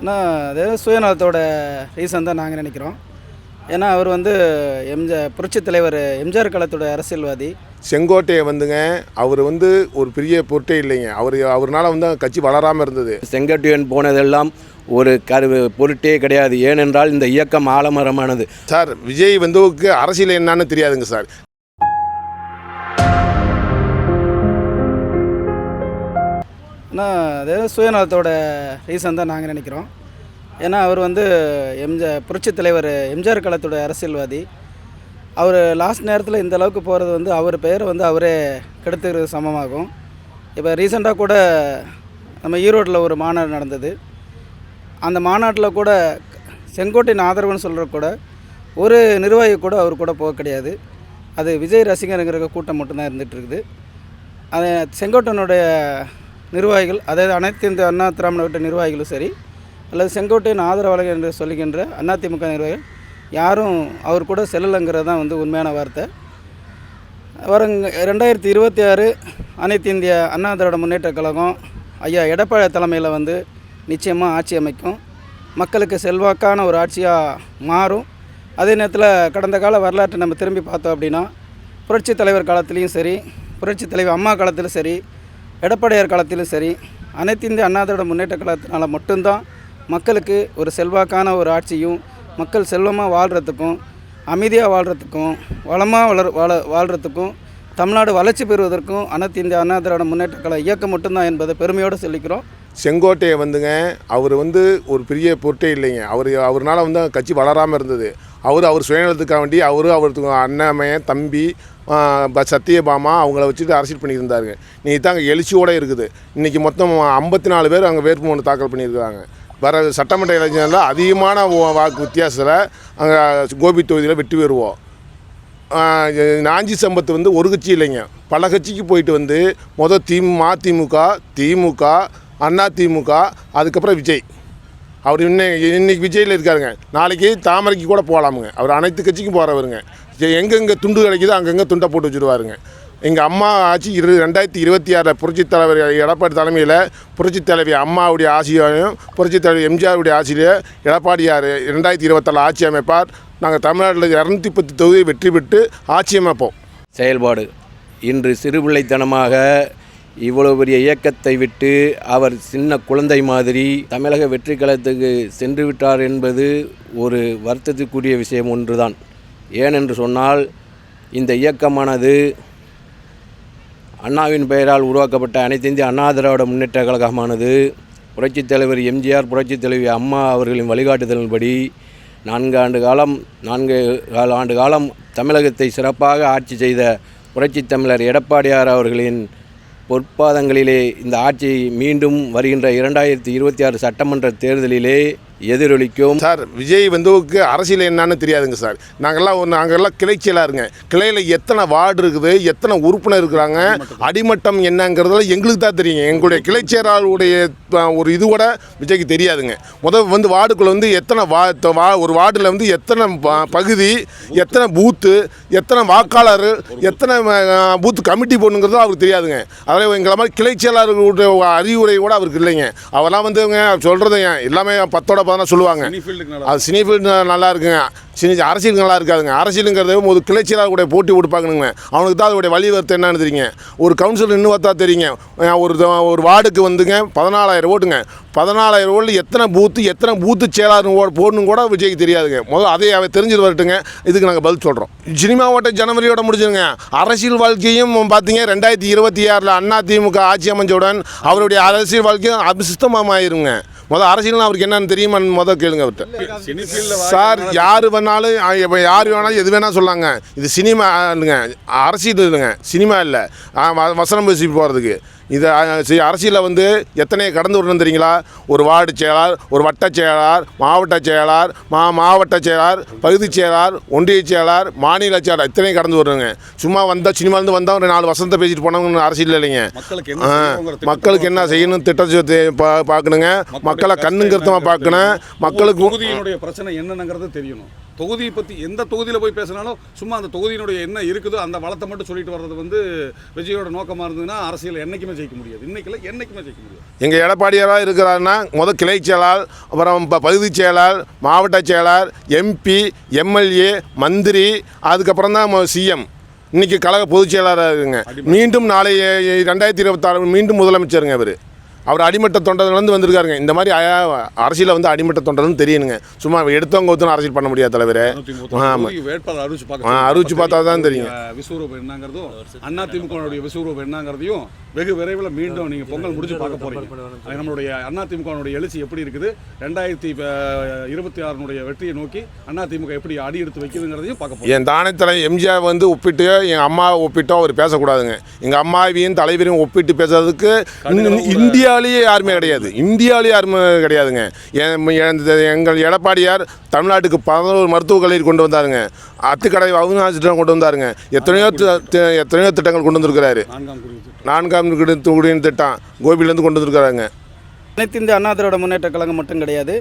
ஆனால் அது சுயநலத்தோட ரீசன் தான் நாங்கள் நினைக்கிறோம். ஏன்னா அவர் வந்து எம்ஜிஆர் புரட்சித் தலைவர் எம்ஜிஆர் காலத்தோட அரசியல்வாதி. செங்கோட்டையை வந்துங்க அவர் வந்து ஒரு பெரிய பொருட்டே இல்லைங்க. அவர் அவர்னால வந்து கட்சி வளராமல் இருந்தது. செங்கோட்டையன் போனதெல்லாம் ஒரு கரு பொருட்டே கிடையாது. ஏனென்றால் இந்த இயக்கம் ஆலமரமானது. சார் விஜய் வந்துவுக்கு அரசியல் என்னன்னு தெரியாதுங்க சார். ஆனால் அது சுயநலத்தோட ரீசன் தான் நாங்கள் நினைக்கிறோம். ஏன்னா அவர் வந்து எம்ஜிஆர் புரட்சித் தலைவர் எம்ஜிஆர் காலத்தோட அரசியல்வாதி. அவர் லாஸ்ட் நேரத்தில் இந்த அளவுக்கு போகிறது வந்து அவர் பெயரை வந்து அவரே கெடுத்துக்கிறது சமமாகும். இப்போ ரீசெண்டாக கூட நம்ம ஈரோட்டில் ஒரு மாநாடு நடந்தது. அந்த மாநாட்டில் கூட செங்கோட்டையின் ஆதரவுன்னு சொல்கிற கூட ஒரு நிர்வாகி கூட அவர் கூட போக கிடையாது. அது விஜய் ரசிகருங்கிற கூட்டம் மட்டும்தான் இருந்துகிட்ருக்குது அது செங்கோட்டனுடைய நிர்வாகிகள் அதாவது அனைத்து இந்த அண்ணா திராவிட கட்ட நிர்வாகிகளும் சரி அல்லது செங்கோட்டையின் ஆதரவாளர்கள் என்று சொல்லுகின்ற அதிமுக நிர்வாகிகள் யாரும் அவர் கூட செல்லலைங்கிறது தான் வந்து உண்மையான வார்த்தை. வருங்க ரெண்டாயிரத்தி இருபத்தி ஆறு அனைத்து இந்திய அண்ணா திராவிட முன்னேற்றக் கழகம் ஐயா எடப்பாடி தலைமையில் வந்து நிச்சயமாக ஆட்சி அமைக்கும். மக்களுக்கு செல்வாக்கான ஒரு ஆட்சியாக மாறும். அதே நேரத்தில் கடந்த கால வரலாற்றை நம்ம திரும்பி பார்த்தோம் அப்படின்னா புரட்சித் தலைவர் காலத்துலேயும் சரி புரட்சி தலைவர் அம்மா காலத்திலும் சரி எடப்பாடியார் காலத்திலும் சரி அனைத்து இந்திய அண்ணா முன்னேற்ற கழகத்தினால மட்டும்தான் மக்களுக்கு ஒரு செல்வாக்கான ஒரு ஆட்சியும் மக்கள் செல்வமாக வாழ்கிறதுக்கும் அமைதியாக வாழ்கிறதுக்கும் வளமாக வளர் வாழ வாழ்கிறதுக்கும் தமிழ்நாடு வளர்ச்சி பெறுவதற்கும் அனைத்து இந்திய அண்ணா திராவிட முன்னேற்ற கழக இயக்கம் மட்டும்தான் என்பதை பெருமையோடு சொல்லிக்கிறோம். செங்கோட்டையை வந்துங்க அவர் வந்து ஒரு பெரிய பொருட்டே இல்லைங்க. அவர் அவர்னால் வந்து கட்சி வளராமல் இருந்தது. அவர் அவர் சுயநலத்துக்காக வேண்டி அவர் அவருக்கு அண்ணாமையன் தம்பி சத்தியபாமா அவங்கள வச்சுட்டு அரசியல் பண்ணியிருந்தாருங்க நீ தாங்க எழுச்சியோடு இருக்குது. இன்றைக்கி மொத்தம் ஐம்பத்தி நாலு பேர் அங்கே வேட்புமனு தாக்கல் பண்ணியிருக்காங்க. வர சட்டமன்ற இளைஞரில் அதிகமான வாக்கு வித்தியாசத்தில் அங்கே கோபி தொகுதியில் வெற்றி பெறுவோம். நாஞ்சி சம்பத்து வந்து ஒரு கட்சி இல்லைங்க. பல கட்சிக்கு போயிட்டு வந்து மொதல் தி மதிமுக திமுக அண்ணா திமுக அதுக்கப்புறம் விஜய். அவர் இன்னும் இன்றைக்கி விஜயில் இருக்காருங்க. நாளைக்கு தாமரைக்கு கூட போகலாமுங்க அவர் அனைத்து கட்சிக்கும் போகிறவருங்க எங்கெங்கே துண்டு கிடைக்குதோ அங்கங்கே துண்டை போட்டு வச்சுருவாருங்க. எங்கள் அம்மா ஆட்சி இரு ரெண்டாயிரத்தி இருபத்தி ஆறில் புரட்சி தலைவர் எடப்பாடி தலைமையில் புரட்சி தலைவி அம்மாவுடைய ஆட்சியையும் புரட்சி தலைவர் எம்ஜிஆருடைய ஆசிரியர் எடப்பாடியார் ரெண்டாயிரத்தி இருபத்தாலு ஆட்சி அமைப்பார். நாங்கள் தமிழ்நாட்டில் இரநூத்தி பத்து தொகுதி வெற்றி பெற்று ஆட்சி அமைப்போம். செயல்பாடு. இன்று சிறுபிள்ளைத்தனமாக இவ்வளோ பெரிய இயக்கத்தை விட்டு அவர் சின்ன குழந்தை மாதிரி தமிழக வெற்றிக்கலத்துக்கு சென்று விட்டார் என்பது ஒரு வருத்தத்துக்குரிய விஷயம் ஒன்றுதான். ஏனென்று சொன்னால் இந்த இயக்கமானது அண்ணாவின் பெயரால் உருவாக்கப்பட்ட அனைத்து இந்திய அண்ணா திராவிட முன்னேற்ற கழகமானது. புரட்சித் தலைவர் எம்ஜிஆர் புரட்சித் தலைவி அம்மா அவர்களின் வழிகாட்டுதலின்படி நான்கு ஆண்டு காலம் நான்கு கால ஆண்டு காலம் தமிழகத்தை சிறப்பாக ஆட்சி செய்த புரட்சித் தமிழர் எடப்பாடியார் அவர்களின் பொற்பாதங்களிலே இந்த ஆட்சி மீண்டும் வருகின்ற இரண்டாயிரத்தி இருபத்தி ஆறு சட்டமன்ற தேர்தலிலே எதிரொலிக்கும். சார் விஜய் வந்துவுக்கு அரசியல் என்னன்னு தெரியாதுங்க சார். நாங்கள்லாம் ஒரு நாங்கள்லாம் கிளைச்சியலாக இருங்க. கிளையில் எத்தனை வார்டு இருக்குது எத்தனை உறுப்பினர் இருக்கிறாங்க அடிமட்டம். என்னங்கிறதுல எங்களுக்கு தான் தெரியுங்க. எங்களுடைய கிளைச்சேராளுடைய ஒரு இது கூட விஜய்க்கு தெரியாதுங்க. முதல் வந்து வார்டுக்குள்ள வந்து எத்தனை வா ஒரு வார்டில் வந்து எத்தனை ப- பகுதி எத்தனை பூத்து எத்தனை வாக்காளர் எத்தனை பூத்து கமிட்டி போடணுங்கிறது அவருக்கு தெரியாதுங்க. அதில் எங்களை மாதிரி கிளைச்சேலாளர்களுடைய அறிவுரை கூட அவருக்கு இல்லைங்க. அவரெல்லாம் வந்துங்க சொல்கிறதுங்க எல்லாமே பத்தோட பதினா சொல்லுவாங்க. அது சினி ஃபீல்டு நல்லா இருக்குங்க. சினி அரசியல் நல்லா இருக்காதுங்க. அரசியலுங்கிறது ஒரு கிளைச்சலாக கூட போட்டி கொடுப்பாங்கனுங்க. அவனுக்கு தான் அதோடைய வழி வருத்த என்னன்னு தெரியுங்க. ஒரு கவுன்சிலர் இன்னும் பார்த்தா தெரியுங்க. ஒரு ஒரு வார்டுக்கு வந்துங்க பதினாலாயிரம் ஓட்டுங்க. பதினாலாயிரம் ஓட்டில் எத்தனை பூத்து எத்தனை பூத்து செயலாளர் போடணும் கூட விஜய்க்கு தெரியாதுங்க. முதல்ல அதை அவ தெரிஞ்சுட்டு வரட்டுங்க. இதுக்கு நாங்கள் பதில் சொல்கிறோம் சினிமா ஓட்ட ஜனவரியோட முடிஞ்சுங்க அரசியல் வாழ்க்கையும் பார்த்தீங்க ரெண்டாயிரத்தி இருபத்தி ஆறில் அண்ணா திமுக ஆட்சி அமைஞ்சவுடன் அவருடைய அரசியல் வாழ்க்கையும் அபிசிஸ்தமாயிருங்க முதல் அரசியல்னா அவருக்கு என்னன்னு தெரியுமா முதல் கேளுங்க அவர்கிட்ட சார் யார் வேணாலும் இப்போ யார் வேணாலும் எது வேணால் சொல்லாங்க. இது சினிமா இல்லைங்க அரசியல் இல்லைங்க சினிமா இல்லை. வசனம் பேசி போகிறதுக்கு இது அரசியலில் வந்து எத்தனை கடந்து வரணும் தெரியுங்களா? ஒரு வார்டு செயலாளர் ஒரு வட்ட செயலாளர் மாவட்ட செயலாளர் மா மாவட்ட செயலாளர் பகுதி செயலாளர் ஒன்றிய செயலாளர் மாநில செயலாளர் இத்தனையும் கடந்து வரணுங்க. சும்மா வந்தால் சினிமாலேருந்து வந்தால் ஒரு நாலு வசனத்தை பேசிட்டு போனவங்க அரசியல் இல்லைங்க. மக்களுக்கு என்ன செய்யணும் திட்டத்தை பா பார்க்கணுங்க மக்களை கண்ணுங்கருத்தமாக பார்க்கணும் மக்களுக்கு பிரச்சனை என்னங்கிறது தெரியணும். தொகுதியை பற்றி எந்த தொகுதியில் போய் பேசினாலும் சும்மா அந்த தொகுதியினுடைய என்ன இருக்குதோ அந்த வளத்தை மட்டும் சொல்லிட்டு வர்றது வந்து விஜயோட நோக்கமாக இருந்ததுன்னா அரசியல் என்றைக்குமே ஜெயிக்க முடியாது. இன்னைக்குல என்றைக்குமே ஜெயிக்க முடியாது. எங்கள் எடப்பாடியாராக இருக்கிறாருன்னா முத கிளை செயலாளர் அப்புறம் இப்போ பகுதி செயலாளர் மாவட்ட செயலாளர் எம்பி எம்எல்ஏ மந்திரி அதுக்கப்புறம் தான் சிஎம் இன்னைக்கு கழக பொதுச் செயலாளராக இருக்குங்க. மீண்டும் நாளை ரெண்டாயிரத்தி இருபத்தாறு மீண்டும் முதலமைச்சருங்க அவர் அவர் அடிமட்ட தொண்டர்லேருந்து வந்திருக்காருங்க. இந்த மாதிரி அரசியலில் வந்து அடிமட்ட தொண்டர்னு தெரியணுங்க. சும்மா எடுத்தவங்க ஒருத்தரும் அரசியல் பண்ண முடியாது தலைவர். ஆமாம் வேட்பாளர் அறிவிச்சு ஆ, பார்க்க அறிவிச்சு பார்த்தா தான் தெரியும். விஸ்வரூபம் என்னங்கிறதும் அண்ணா திமுகவுடைய விஸ்வரூபம் என்னங்கிறதையும் வெகு விரைவில் மீண்டும் நீங்கள் பொங்கல் முடிச்சு பார்க்க போறீங்க. அது நம்மளுடைய அண்ணா திமுகவுடைய எழுச்சி எப்படி இருக்குது? ரெண்டாயிரத்தி இருபத்தி ஆறுனுடைய வெற்றியை நோக்கி அண்ணா திமுக எப்படி அடி எடுத்து வைக்குதுங்கிறதையும் பார்க்க போறோம். என் தானே தலை எம்ஜிஆர் வந்து ஒப்பிட்டு என் அம்மாவை ஒப்பிட்டோ அவர் பேசக்கூடாதுங்க. எங்கள் அம்மாவையும் தலைவரையும் ஒப்பிட்டு பேசுறதுக்கு இன்னும் இந்தியாவிலேயே யாருமே கிடையாது. இந்தியாவிலேயே யாருமே கிடையாதுங்க. என் எங்கள் எடப்பாடியார் தமிழ்நாட்டுக்கு பதினோரு மருத்துவக் கல்லூரி கொண்டு வந்தாருங்க. அத்துக்கடை அவங்க திட்டம் கொண்டு வந்தாருங்க. எத்தனையோ எத்தனையோ திட்டங்கள் கொண்டு வந்திருக்கிறாரு. நான்காம் குடியின் திட்டம் கோபிலேருந்து கொண்டு வந்திருக்கிறாங்க அனைத்து இந்திய அண்ணா திராவிட முன்னேற்ற கழகம் மட்டும் கிடையாது.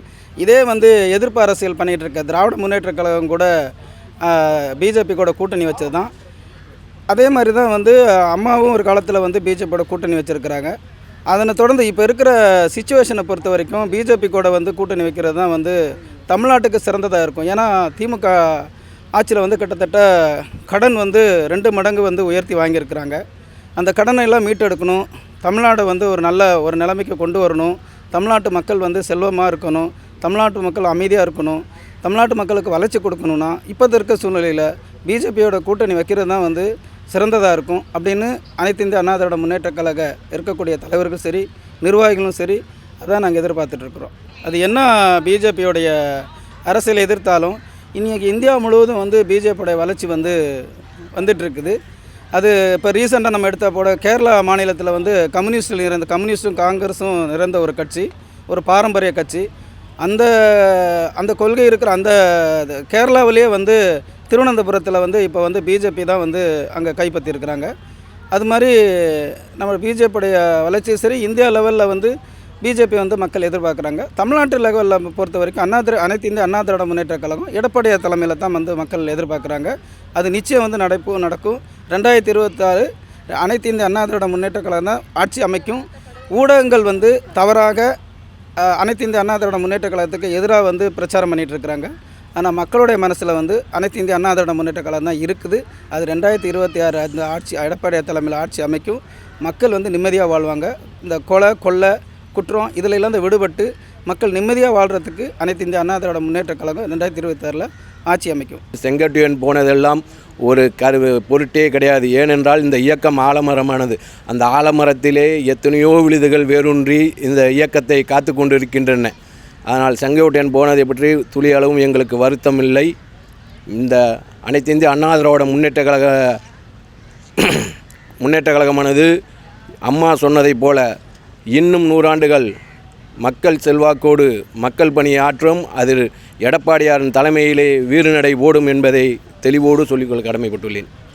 இதே வந்து எதிர்ப்பு அரசியல் பண்ணிகிட்டு இருக்க திராவிட முன்னேற்ற கழகம் கூட பிஜேபி கூட கூட்டணி வச்சது தான் அதே மாதிரி தான் வந்து அம்மாவும் ஒரு காலத்தில் வந்து பிஜேபியோட கூட்டணி வச்சுருக்கிறாங்க. அதனை தொடர்ந்து இப்போ இருக்கிற சுச்சுவேஷனை பொறுத்த வரைக்கும் பிஜேபி கூட வந்து கூட்டணி வைக்கிறது தான் வந்து தமிழ்நாட்டுக்கு சிறந்ததாக இருக்கும். ஏன்னா திமுக ஆட்சியில் வந்து கிட்டத்தட்ட கடன் வந்து ரெண்டு மடங்கு வந்து உயர்த்தி வாங்கியிருக்கிறாங்க. அந்த கடனை எல்லாம் மீட்டெடுக்கணும். தமிழ்நாடு வந்து ஒரு நல்ல ஒரு நிலைமைக்கு கொண்டு வரணும். தமிழ்நாட்டு மக்கள் வந்து செல்வமாக இருக்கணும். தமிழ்நாட்டு மக்கள் அமைதியாக இருக்கணும். தமிழ்நாட்டு மக்களுக்கு வளர்ச்சி கொடுக்கணும்னா இப்போ இருக்க சூழ்நிலையில் பிஜேபியோட கூட்டணி வைக்கிறது தான் வந்து சிறந்ததாக இருக்கும் அப்படின்னு அனைத்து இந்திய அண்ணா திராவிட முன்னேற்ற கழக இருக்கக்கூடிய தலைவர்களும் சரி நிர்வாகிகளும் சரி அதான் நாங்கள் எதிர்பார்த்துட்ருக்குறோம் அது என்ன பிஜேபியோடைய அரசியலை எதிர்த்தாலும் இன்றைக்கி இந்தியா முழுவதும் வந்து பிஜேபியோடைய வளர்ச்சி வந்து வந்துட்டுருக்குது. அது இப்போ ரீசெண்டாக நம்ம எடுத்த போட கேரளா மாநிலத்தில் வந்து கம்யூனிஸ்டில் இருந்த கம்யூனிஸ்ட்டும் காங்கிரஸும் நிறந்த ஒரு கட்சி ஒரு பாரம்பரிய கட்சி. அந்த அந்த கொள்கை இருக்கிற அந்த இது கேரளாவிலேயே வந்து திருவனந்தபுரத்தில் வந்து இப்போ வந்து பிஜேபி தான் வந்து அங்கே கைப்பற்றியிருக்கிறாங்க. அது மாதிரி நம்ம பிஜேபியுடைய வளர்ச்சி சரி இந்தியா லெவலில் வந்து பிஜேபி வந்து மக்கள் எதிர்பார்க்குறாங்க. தமிழ்நாட்டு லெவலில் பொறுத்த வரைக்கும் அண்ணாதிர அனைத்து இந்திய அண்ணா திராவிட முன்னேற்ற கழகம் எடப்பாடிய தலைமையில் தான் வந்து மக்கள் எதிர்பார்க்குறாங்க. அது நிச்சயம் வந்து நடப்பு நடக்கும். ரெண்டாயிரத்தி இருபத்தாறு அனைத்து இந்திய அண்ணா திராவிட முன்னேற்ற கழகம் தான் ஆட்சி அமைக்கும். ஊடகங்கள் வந்து தவறாக அனைத்து இந்திய அண்ணா திராவிட முன்னேற்ற கழகத்துக்கு எதிராக வந்து பிரச்சாரம் பண்ணிகிட்டு இருக்கிறாங்க. ஆனால் மக்களுடைய மனசில் வந்து அனைத்து இந்திய அண்ணா திராவிட முன்னேற்ற கழகம் தான் இருக்குது. அது ரெண்டாயிரத்தி இருபத்தி ஆறு அந்த ஆட்சி எடப்பாடி தலைமையில் ஆட்சி அமைக்கும். மக்கள் வந்து நிம்மதியாக வாழ்வாங்க. இந்த கொலை கொள்ளை குற்றம் இதில் இருந்து விடுபட்டு மக்கள் நிம்மதியாக வாழ்கிறதுக்கு அனைத்து இந்திய அண்ணா திராவிட முன்னேற்ற கழகம் ரெண்டாயிரத்தி இருபத்தாறில் ஆட்சி அமைக்கும். செங்கோட்டையன் போனதெல்லாம் ஒரு கரு பொருட்டே கிடையாது. ஏனென்றால் இந்த இயக்கம் ஆலமரமானது. அந்த ஆலமரத்திலே எத்தனையோ விழுதுகள் வேரூன்றி இந்த இயக்கத்தை காத்து கொண்டிருக்கின்றன. அதனால் செங்கோட்டையன் போனதை பற்றி துளி அளவும் எங்களுக்கு வருத்தம் இல்லை. இந்த அனைத்து இந்திய அண்ணா திராவிட முன்னேற்ற கழக முன்னேற்ற கழகமானது அம்மா சொன்னதைப் போல இன்னும் நூறாண்டுகள் மக்கள் செல்வாக்கோடு மக்கள் பணி ஆற்றும் அதில் எடப்பாடியாரின் தலைமையிலே வீறுநடை ஓடும் என்பதை தெளிவோடு சொல்லிக்கொள்ள கடமைப்பட்டுள்ளேன்.